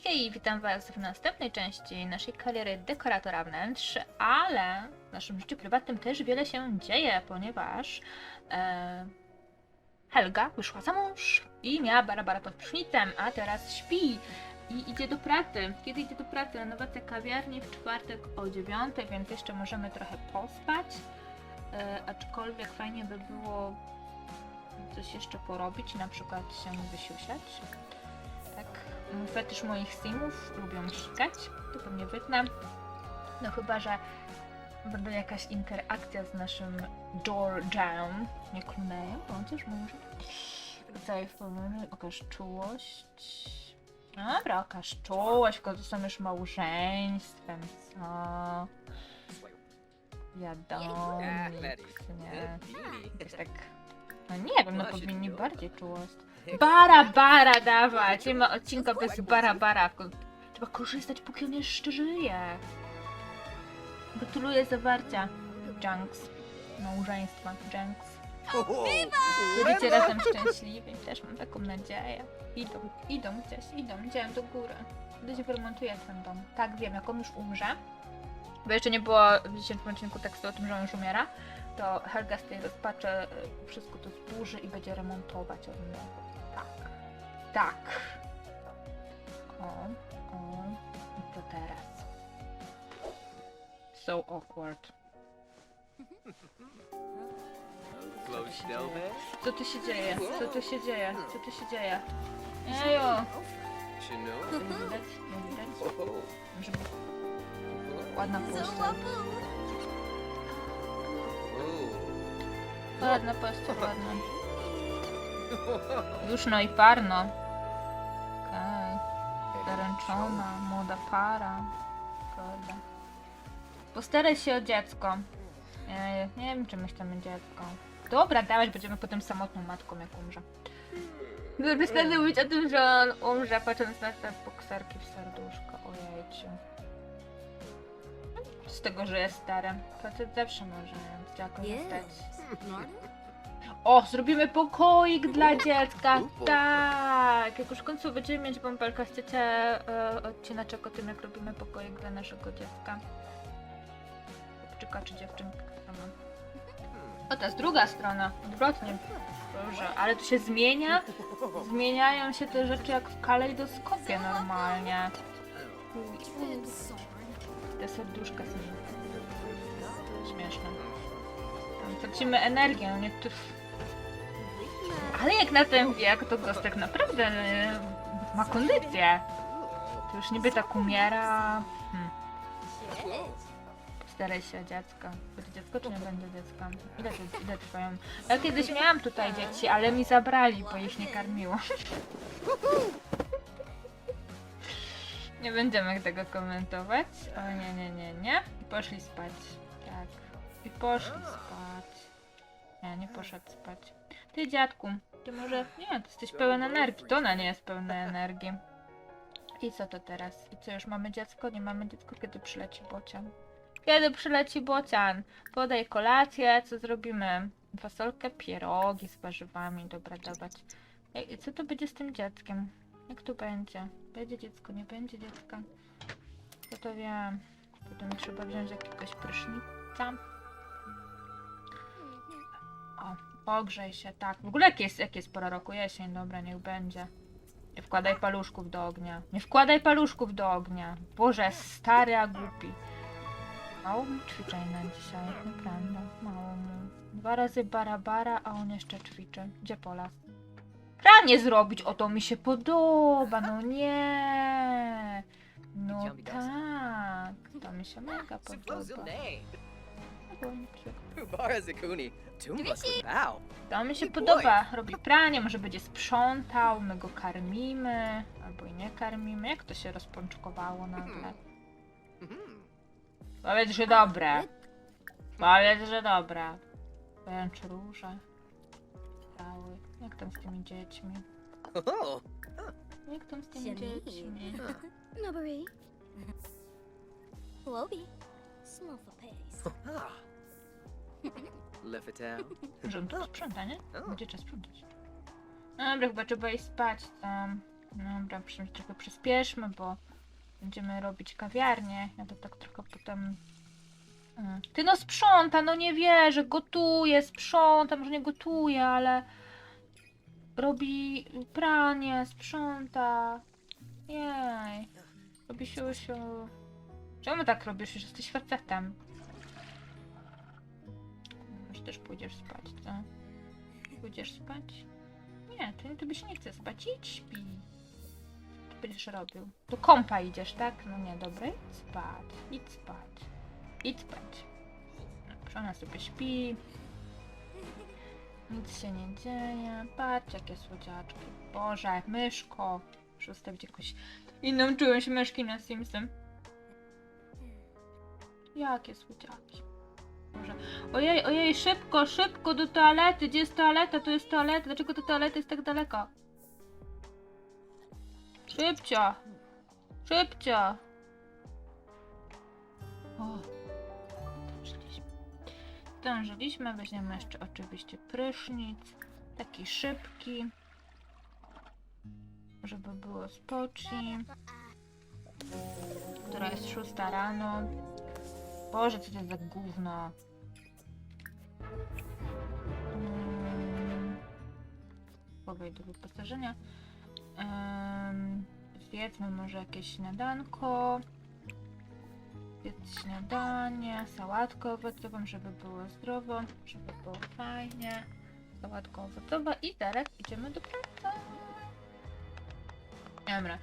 Hej, witam Was w następnej części naszej kariery dekoratora wnętrz, ale w naszym życiu prywatnym też wiele się dzieje, ponieważ e, Helga wyszła za mąż i miała barabara pod prysznicem, a teraz śpi i idzie do pracy. Kiedy idzie do pracy? Renowacja kawiarni w czwartek o 9, więc jeszcze możemy trochę pospać, e, aczkolwiek fajnie by było coś jeszcze porobić, na przykład się wysiusiać. Tak, fetysz moich simów, lubią sikać, to pewnie wytnę. No chyba, że będzie jakaś interakcja z naszym George'em, nie Clooneyem, chociaż może. Zajfony, okaż czułość. Dobra, okaż czułość, w końcu są już małżeństwem, co? Wiadomo, nie. Tak, no nie wiem, no powinni bardziej czułość. Bara, bara dawać! Nie ma odcinka bez bara, bara. Trzeba korzystać, póki on jeszcze żyje. Gratuluję zawarcia Junks. Małżeństwa Junks. Będziecie razem szczęśliwi. Też mam taką nadzieję. Idą, idą gdzieś, idą, idziemy do góry. Gdzieś wyremontuję ten dom. Tak, wiem, jak on już umrze. Bo jeszcze nie było w dzisiejszym odcinku tekstu o tym, że on już umiera. To Helga z tej rozpaczy y, wszystko to zburzy i będzie remontować od nowa. Tak. O, o. I to teraz. So awkward. Co tu się dzieje? Co tu się dzieje? Co tu się dzieje? Ejo! Nie widać? Nie widać? Żeby ładna postel. Ładna postel, ładna. Już no i parno. Zaręczona, młoda para. Zgoda. Postaraj się o dziecko. Nie, nie wiem, czy myślimy dziecko. Dobra, dawać, będziemy potem samotną matką, jak umrze. Wystarczy mówić o tym, że on umrze, patrząc na te bokserki w serduszko. Ojejciu. Z tego, że jest stary. Facet zawsze może jakoś stać. O, zrobimy pokoik dla dziecka. Tak. Jak już w końcu będziemy mieć bąbelka, chcecie e, odcineczek o tym, jak robimy pokoik dla naszego dziecka? Chłopczyka czy dziewczynka? O, to jest druga strona. Odwrotnie. Boże, ale to się zmienia. Zmieniają się te rzeczy jak w kalejdoskopie normalnie. Te serduszka są śmieszne. Tracimy energię, no nie tu... Ale jak na ten wiek, to Gostek naprawdę e, ma kondycję. To już niby tak umiera. Hmm. Postaraj się dziecko. Będzie dziecko czy nie będzie dziecka? Ile, to, ile trwają? Ja kiedyś miałam tutaj dzieci, ale mi zabrali, bo ich nie karmiło. Nie będziemy tego komentować. O nie, nie, nie, nie. I poszli spać. Tak. I poszli spać. Nie, nie poszedł spać. Ty dziadku, ty może... Nie, ty jesteś pełen energii. To ona nie jest pełna energii. I co to teraz? I co, już mamy dziecko? Nie mamy dziecko, kiedy przyleci bocian? Kiedy przyleci bocian? Podaj kolację, co zrobimy? Fasolkę, pierogi z warzywami, dobra, dawać. Ej, co to będzie z tym dzieckiem? Jak to będzie? Będzie dziecko, nie będzie dziecka? Ja to wiem. Potem trzeba wziąć jakiegoś prysznica. Pogrzej się, tak. W ogóle jak jest, jak jest pora roku? Jesień, dobra, niech będzie. Nie wkładaj paluszków do ognia. Nie wkładaj paluszków do ognia. Boże, stary, a głupi. Mało mu ćwiczeń na dzisiaj, naprawdę. Mało mu. Dwa razy bara bara, a on jeszcze ćwiczy. Gdzie pola? Pranie zrobić, o to mi się podoba, no nie. No tak, to mi się mega podoba. Bączek. Barazakuni, Tumbas Bow. To mi się podoba. Robi pranie, może będzie sprzątał, my go karmimy, albo i nie karmimy. Jak to się rozpączkowało nagle? Mhm. Powiedz, że dobre. Powiedz, że dobra. Wręcz róże. Cały. Jak tam z tymi dziećmi? Jak tam z tymi dziećmi? Nobody. Wobi. Small for pace. ah. Sprząta, nie? Będzie czas sprzątać. Dobra, chyba trzeba iść spać tam. Dobra, przy- trochę przyspieszmy, bo będziemy robić kawiarnię. Ja to tak trochę potem... Mm. Ty no sprząta, no nie wierzę, gotuje, sprząta, może nie gotuje, ale robi pranie, sprząta. Jej. Robi siusiu. Czemu tak robisz? Już jesteś facetem. Może też pójdziesz spać, co? Pójdziesz spać? Nie, ty, ty byś nie chce spać. Idź śpi. Co ty będziesz robił? Do kąpa idziesz, tak? No nie, dobra. Idź spać. Idź spać. Idź spać. Dobrze, ona sobie śpi. Nic się nie dzieje. Patrz, jakie słodziaczki. Boże, myszko. Muszę ustawić jakąś inną czułość myszki na Simsem. Jakie słodziaki. Ojej, ojej, szybko, szybko do toalety. Gdzie jest toaleta? Tu jest toaleta. Dlaczego ta toaleta jest tak daleko? Szybcio. Szybcio. O. Zdążyliśmy. Weźmiemy jeszcze oczywiście prysznic. Taki szybki. Żeby było spocznij. Która jest szósta rano. Boże, co to jest za gówno. Mm. Do wyposażenia. Um, zjedzmy może jakieś śniadanko. Zjedz śniadanie, sałatkę owocową, żeby było zdrowo, żeby było fajnie. Sałatka owocowa i teraz idziemy do pracy. Dobra.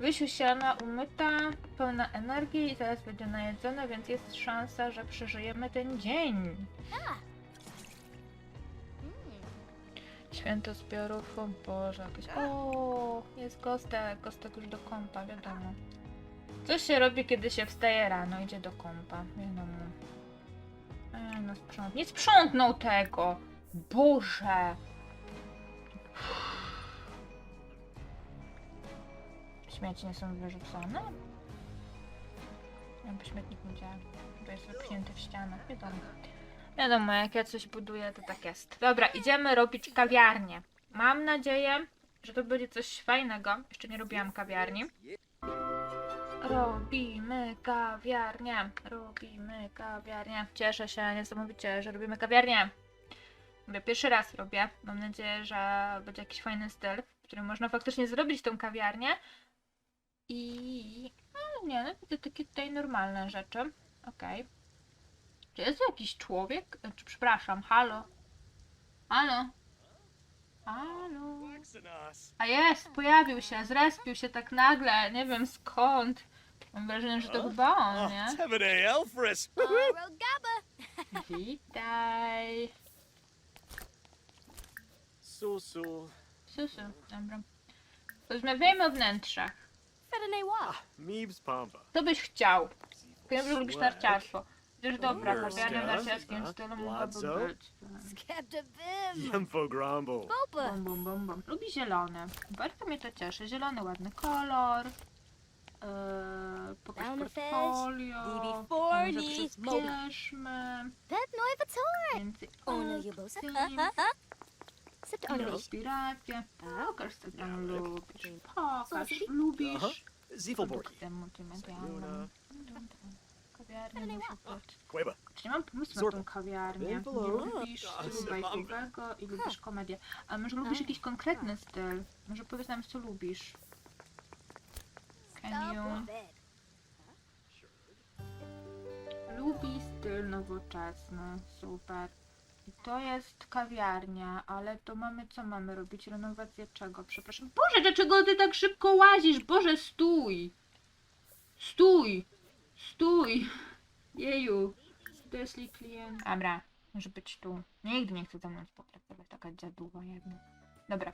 Wysiu siana umyta, pełna energii i zaraz będzie najedzona, więc jest szansa, że przeżyjemy ten dzień. Święto zbiorów, o Boże, jakieś... O, jest kostek, kostek już do kąpa, wiadomo. Co się robi, kiedy się wstaje rano, idzie do kąpa, wiadomo. No sprząt... Nie sprzątnął tego! Boże! Śmieci nie są wyrzucone? Jakby śmietnik nie działa. To jest wypchnięty w ścianach, wiadomo. Wiadomo, jak ja coś buduję, to tak jest. Dobra, idziemy robić kawiarnię. Mam nadzieję, że to będzie coś fajnego. Jeszcze nie robiłam kawiarni. Robimy kawiarnię. Robimy kawiarnię. Cieszę się niesamowicie, że robimy kawiarnię. Mówię, pierwszy raz robię. Mam nadzieję, że będzie jakiś fajny styl, w którym można faktycznie zrobić tą kawiarnię. I... No nie, no widzę takie tutaj normalne rzeczy. Okej. Czy jest jakiś człowiek? E, Czy, przepraszam, halo? Halo? Halo? A jest, pojawił się, zrespił się tak nagle, nie wiem skąd. Mam wrażenie, że to chyba on, nie? Elfris! Uh, Rogaba. Witaj. Susu. Susu, dobra. Rozmawiajmy o wnętrzach. Meebs Pampa. Co byś chciał? Wiem, że lubisz narciarstwo. Przecież dobra, kawiarnia w narciarskim stylu mogłaby być. Grumble. Bum, bum, bum, bum. Lubi zielone. Bardzo mnie to cieszy. Zielony, ładny kolor. Eee, pokaż fish. portfolio. DB40, Może przyspieszmy. Więcej Ono opcji. Sipt on me. Inspiracje. Pokaż co tam lubisz. Pokaż, lubisz. Aha. Kawiarnia musi być. Queba. Czy nie mam pomysłu na Zorba. tą kawiarnię? Nie Envelope. lubisz A, stylu bajkowego i lubisz komedię. A może lubisz jakiś konkretny styl? Może powiedz nam, co lubisz. Can you... Lubi styl nowoczesny. Super. To jest kawiarnia, ale to mamy, co mamy robić? Renowację czego? Przepraszam. Boże, dlaczego ty tak szybko łazisz? Boże, stój! Stój! Stój! Jeju. Desli klient. Dobra, może być tu. Nigdy nie chcę ze mną współpracować, taka dziaduwa jedna. Dobra.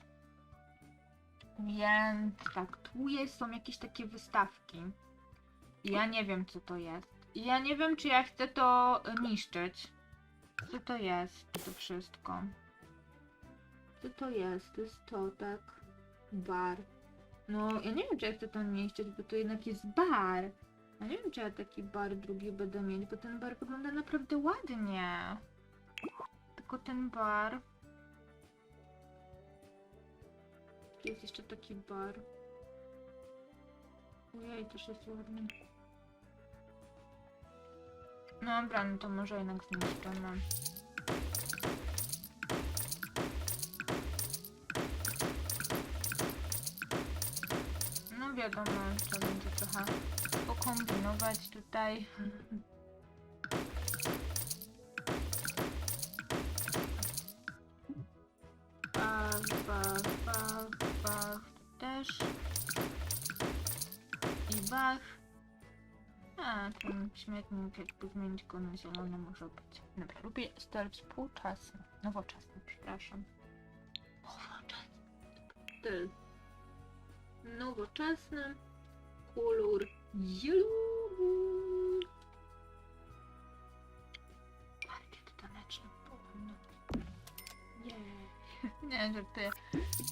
Więc tak, tu jest, są jakieś takie wystawki. Ja nie wiem, co to jest. Ja nie wiem, czy ja chcę to niszczyć. Co to jest, to wszystko? Co to jest? To jest to, tak? Bar. No, ja nie wiem, czy ja chcę to niszczyć, bo to jednak jest bar. Ja nie wiem, czy ja taki bar drugi będę mieć, bo ten bar wygląda naprawdę ładnie. Tylko ten bar... Jest jeszcze taki bar. Ojej, też jest ładny. No dobra, no to może jednak zniszczymy. No wiadomo, trzeba będzie trochę pokombinować tutaj. Bach, bach, bach, bach też. I bach. A, ten śmietnik jakby zmienić go na zielony może być. Dobra, lubię styl współczesny. Nowoczesny, przepraszam. Nowoczesny. Styl. Nowoczesny. Kolor zielony. Bardziej taneczny. Nie, żartuję.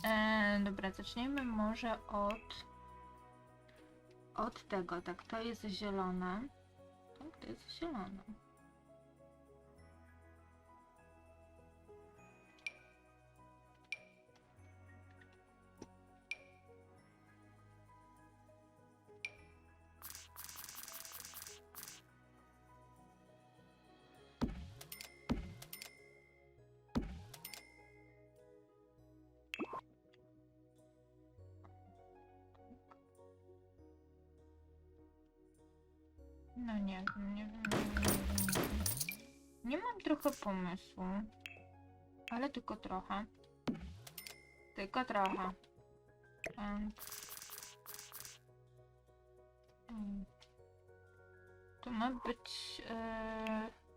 E, dobra, zaczniemy może od... Od tego, tak, to jest zielone. Tak, to jest zielone. No nie nie nie nie mam trochę pomysłu. Ale tylko trochę. Tylko trochę. Em. Em. To ma być... E...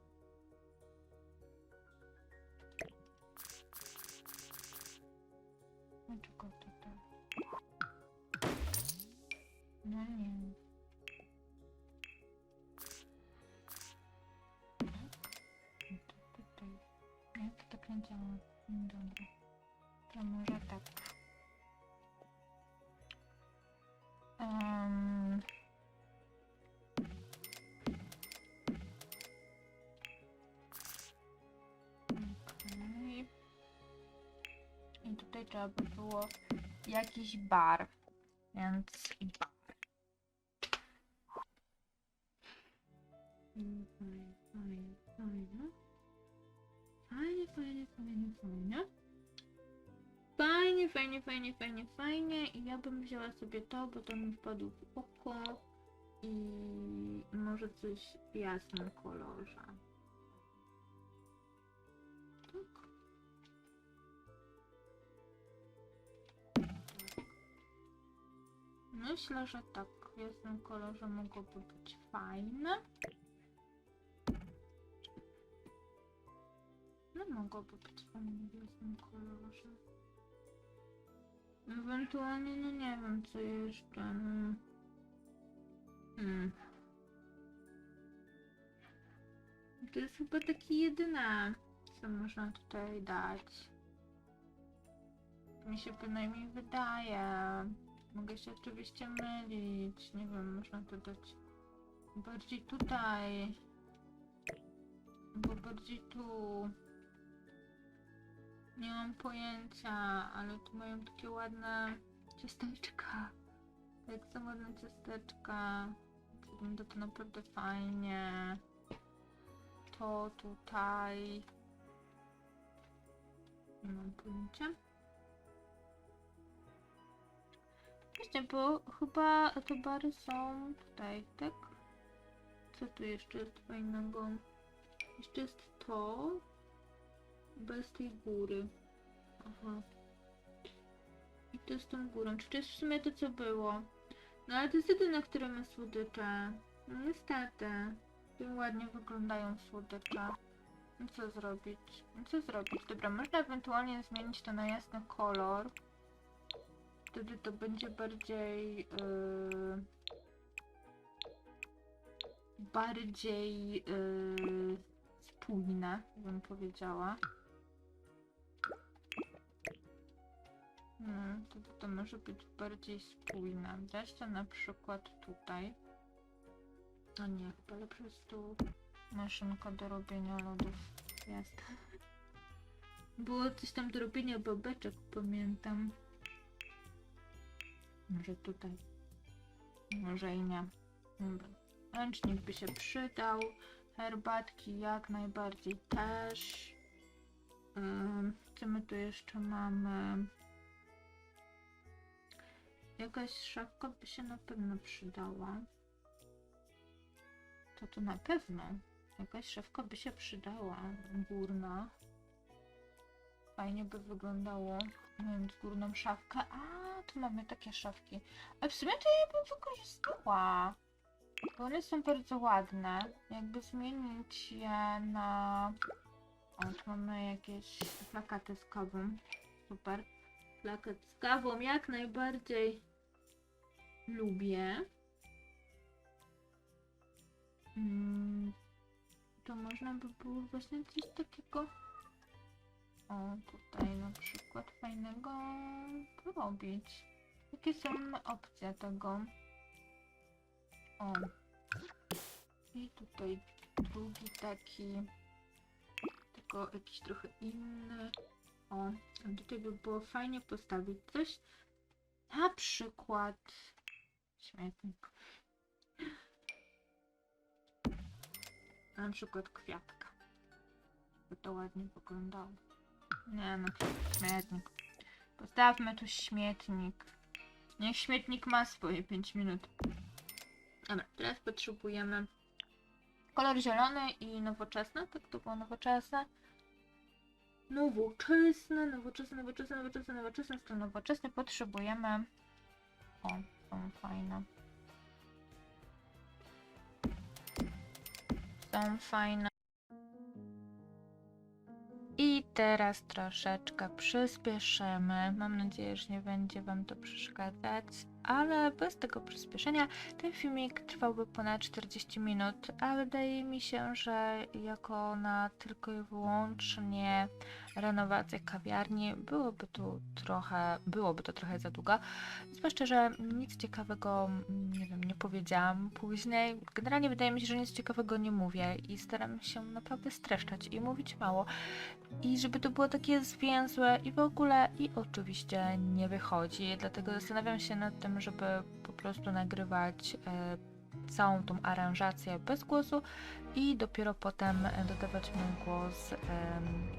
tutaj trzeba by było jakiś bar. Więc bar. Mm, Fajnie, fajnie, fajnie. Fajnie, fajnie, fajnie, fajnie. Fajnie, fajnie, fajnie, fajnie, fajnie. I ja bym wzięła sobie to, bo to mi wpadło w oko. I może coś w jasnym kolorze. Myślę, że tak w jasnym kolorze mogłoby być fajne. No mogłoby być fajnie w jasnym kolorze. Ewentualnie, no nie wiem co jeszcze. no. Hmm. To jest chyba takie jedyne, co można tutaj dać. Mi się bynajmniej wydaje. Mogę się oczywiście mylić. Nie wiem, można to dać bardziej tutaj. Albo bardziej tu. Nie mam pojęcia, ale tu mają takie ładne ciasteczka. Tak są ładne ciasteczka. Wygląda to naprawdę fajnie. To tutaj. Nie mam pojęcia. Właśnie, bo chyba te bary są tutaj, tak? Co tu jeszcze jest fajnego? Jeszcze jest to. Bez tej góry. Aha. I to z tą górą. Czy to jest w sumie to, co było? No ale to jest jedyne, które ma słodycze. No niestety. Tym ładnie wyglądają słodycze. No co zrobić? No co zrobić? Dobra, można ewentualnie zmienić to na jasny kolor. Wtedy to będzie bardziej... Yy, bardziej yy, spójne, bym powiedziała. No, to, to może być bardziej spójne. Dać to na przykład tutaj. No nie, chyba lepsze jest tu maszynka do robienia lodów. Jest. Było coś tam do robienia babeczek, pamiętam. Może tutaj. Może i nie. Ręcznik by się przydał. Herbatki jak najbardziej też. Co my tu jeszcze mamy? Jakaś szafka by się na pewno przydała. To to na pewno. Jakaś szafka by się przydała. Górna. Fajnie by wyglądało. Mając górną szafkę. A, tu mamy takie szafki. A w sumie to ja bym wykorzystała. Bo one są bardzo ładne. Jakby zmienić je na... O, tu mamy jakieś plakaty z kawą. Super. Plakat z kawą jak najbardziej lubię. Mm, to można by było właśnie coś takiego o tutaj na przykład fajnego porobić. Jakie są opcje tego? O. I tutaj drugi taki, tylko jakiś trochę inny. O, tutaj by było fajnie postawić coś. Na przykład śmietnik. Na przykład kwiatka. By to ładnie wyglądało. Nie no, śmietnik. Postawmy tu śmietnik. Niech śmietnik ma swoje 5 minut. Dobra, teraz potrzebujemy kolor zielony i nowoczesny. Tak to było nowoczesne. Nowoczesne, nowoczesne, nowoczesne, nowoczesne, nowoczesne. Z nowoczesny potrzebujemy. O, są fajne. Są fajne. Teraz troszeczkę przyspieszymy. Mam nadzieję, że nie będzie Wam to przeszkadzać, ale bez tego przyspieszenia ten filmik trwałby ponad 40 minut, a wydaje mi się, że jako na tylko i wyłącznie renowację kawiarni byłoby tu trochę, byłoby to trochę za długo. Zwłaszcza, że nic ciekawego, mm, nie wiem, nie powiedziałam później. Generalnie wydaje mi się, że nic ciekawego nie mówię i staram się naprawdę streszczać i mówić mało. I żeby to było takie zwięzłe i w ogóle, i oczywiście nie wychodzi. Dlatego zastanawiam się nad tym, żeby po prostu nagrywać e, całą tą aranżację bez głosu i dopiero potem e, dodawać mój głos,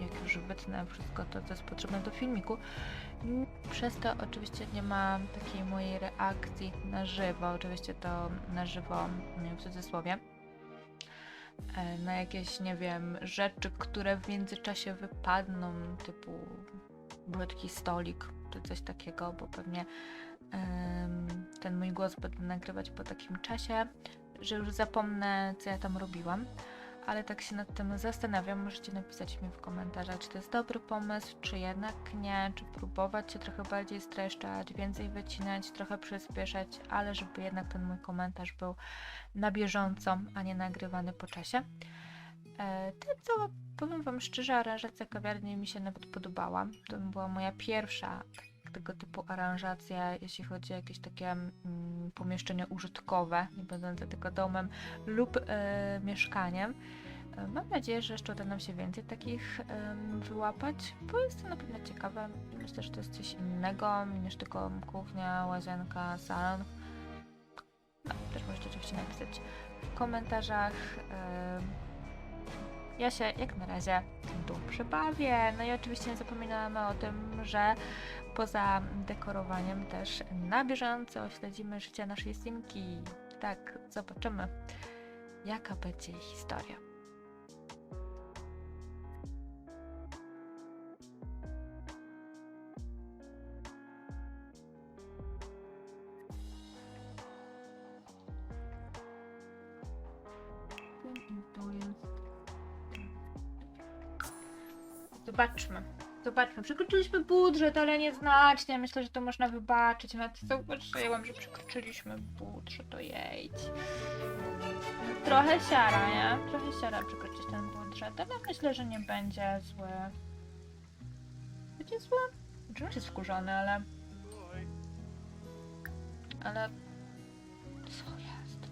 jak już wytnę wszystko to, co jest potrzebne do filmiku. Przez to oczywiście nie ma takiej mojej reakcji na żywo, oczywiście to na żywo mm, w cudzysłowie e, na jakieś, nie wiem, rzeczy, które w międzyczasie wypadną, typu brzydki stolik czy coś takiego, bo pewnie ten mój głos będę nagrywać po takim czasie, że już zapomnę, co ja tam robiłam. Ale tak się nad tym zastanawiam. Możecie napisać mi w komentarzach, czy to jest dobry pomysł, czy jednak nie, czy próbować się trochę bardziej streszczać, więcej wycinać, trochę przyspieszać, ale żeby jednak ten mój komentarz był na bieżąco, a nie nagrywany po czasie. E, ta cała, powiem Wam szczerze, aranżacja kawiarni mi się nawet podobała. To była moja pierwsza tego typu aranżacja, jeśli chodzi o jakieś takie mm, pomieszczenie użytkowe, nie będące tylko domem lub e, mieszkaniem. E, Mam nadzieję, że jeszcze uda nam się więcej takich em, wyłapać, bo jest to na pewno ciekawe. Myślę, że to jest coś innego niż tylko kuchnia, łazienka, salon. No, też możecie oczywiście napisać w komentarzach. em, ja się jak na razie tu przybawię. No i oczywiście nie zapominamy o tym, że poza dekorowaniem też na bieżąco śledzimy życie naszej Simki. Tak, zobaczymy, jaka będzie historia. Zobaczmy. Zobaczmy. Przekroczyliśmy budżet, ale nieznacznie. Myślę, że to można wybaczyć. Nawet zauważyłam, że przekroczyliśmy budżet. To jedź. Trochę siara, nie? Trochę siara przekroczyć ten budżet, ale myślę, że nie będzie zły. Będzie zły? Czy on jest wkurzony, ale... Ale... Co jest?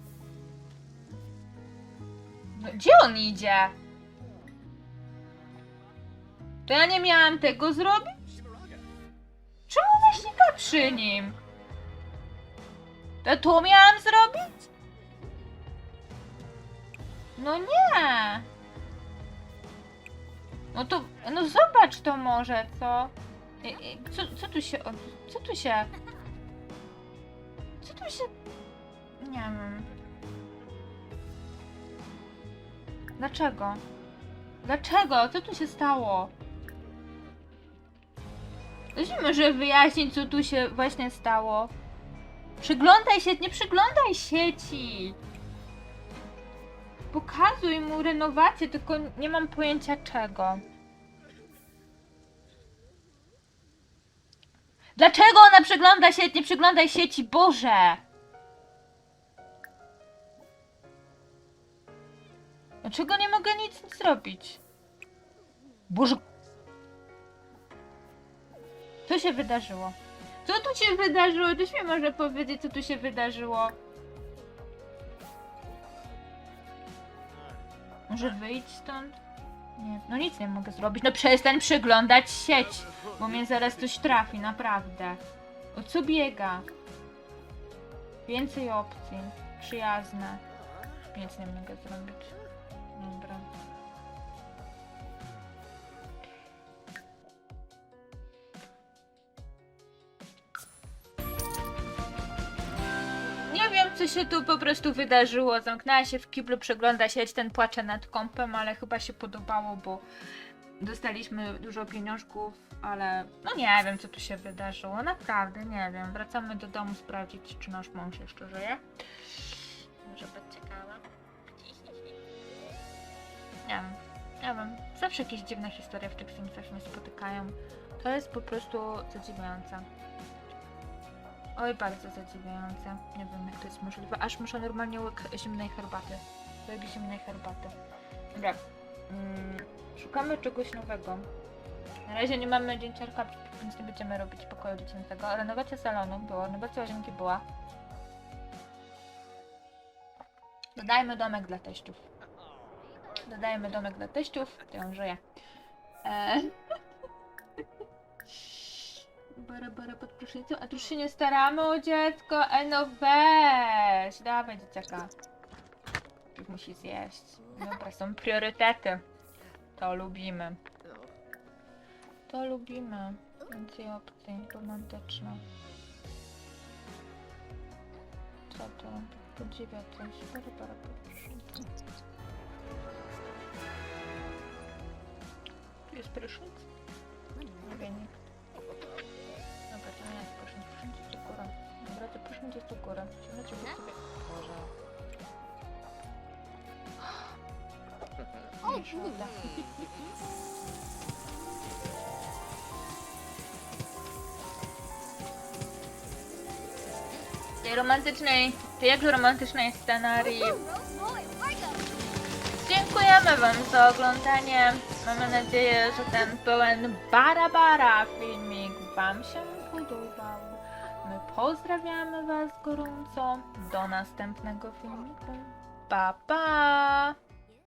No, gdzie on idzie? To ja nie miałam tego zrobić? Czemu ona śnika przy nim? To to miałam zrobić? No nie! No to, no zobacz to może, co? Co, co tu się, co tu się... Co tu się... Nie wiem. Dlaczego? Dlaczego? Co tu się stało? Ktoś może wyjaśnić, co tu się właśnie stało? Przyglądaj się, nie przyglądaj sieci! Pokazuj mu renowację, tylko nie mam pojęcia czego. Dlaczego ona przegląda sieć? Nie przyglądaj sieci, Boże! Dlaczego nie mogę nic zrobić? Boże... Co się wydarzyło? Co tu się wydarzyło? Ktoś mi może powiedzieć, co tu się wydarzyło? Może wyjść stąd? Nie, no nic nie mogę zrobić. No przestań przeglądać sieć, bo mnie zaraz coś trafi, naprawdę. O co biega? Więcej opcji. Przyjazne. Nic nie mogę zrobić. Dobra. Co się tu po prostu wydarzyło. Zamknęła się w kiblu, przegląda sieć, ten płacze nad kąpem, ale chyba się podobało, bo dostaliśmy dużo pieniążków, ale no nie wiem, co tu się wydarzyło. Naprawdę nie wiem. Wracamy do domu sprawdzić, czy nasz mąż jeszcze żyje. Może być ciekawe. Nie wiem. Nie wiem. Zawsze jakieś dziwne historie w tych Simsach mnie spotykają. To jest po prostu zadziwiające. Oj, bardzo zadziwiające. Nie wiem, jak to jest możliwe. Aż muszę normalnie łyk zimnej herbaty. Łyk zimnej herbaty. Dobra. Mm, szukamy czegoś nowego. Na razie nie mamy dzięciarka, więc nie będziemy robić pokoju dziecięcego. Renowacja salonu była, renowacja łazienki była. Dodajmy domek dla teściów. Dodajmy domek dla teściów. To ją żyje. Eee. Bara, bara pod prysznicą. A tu już się nie staramy o dziecko. Ej no weź. Dawaj dzieciaka. Już musi zjeść. Dobra, są priorytety. To lubimy. To lubimy. Więcej opcji. Romantyczne. Co to? Podziwia coś. Bara, bara pod prysznicą. Tu jest prysznic? Nie wie to nie prysznic. Prysznic jest u góry. Dobra, to prysznic jest u góry. Ciągle cię sobie... Boże. Mniejsza woda. tej romantycznej, tej jakże romantycznej scenarii. Dziękujemy Wam za oglądanie. Mamy nadzieję, że ten pełen bara-bara filmik Wam się pozdrawiamy Was gorąco. Do następnego filmiku. Pa, pa!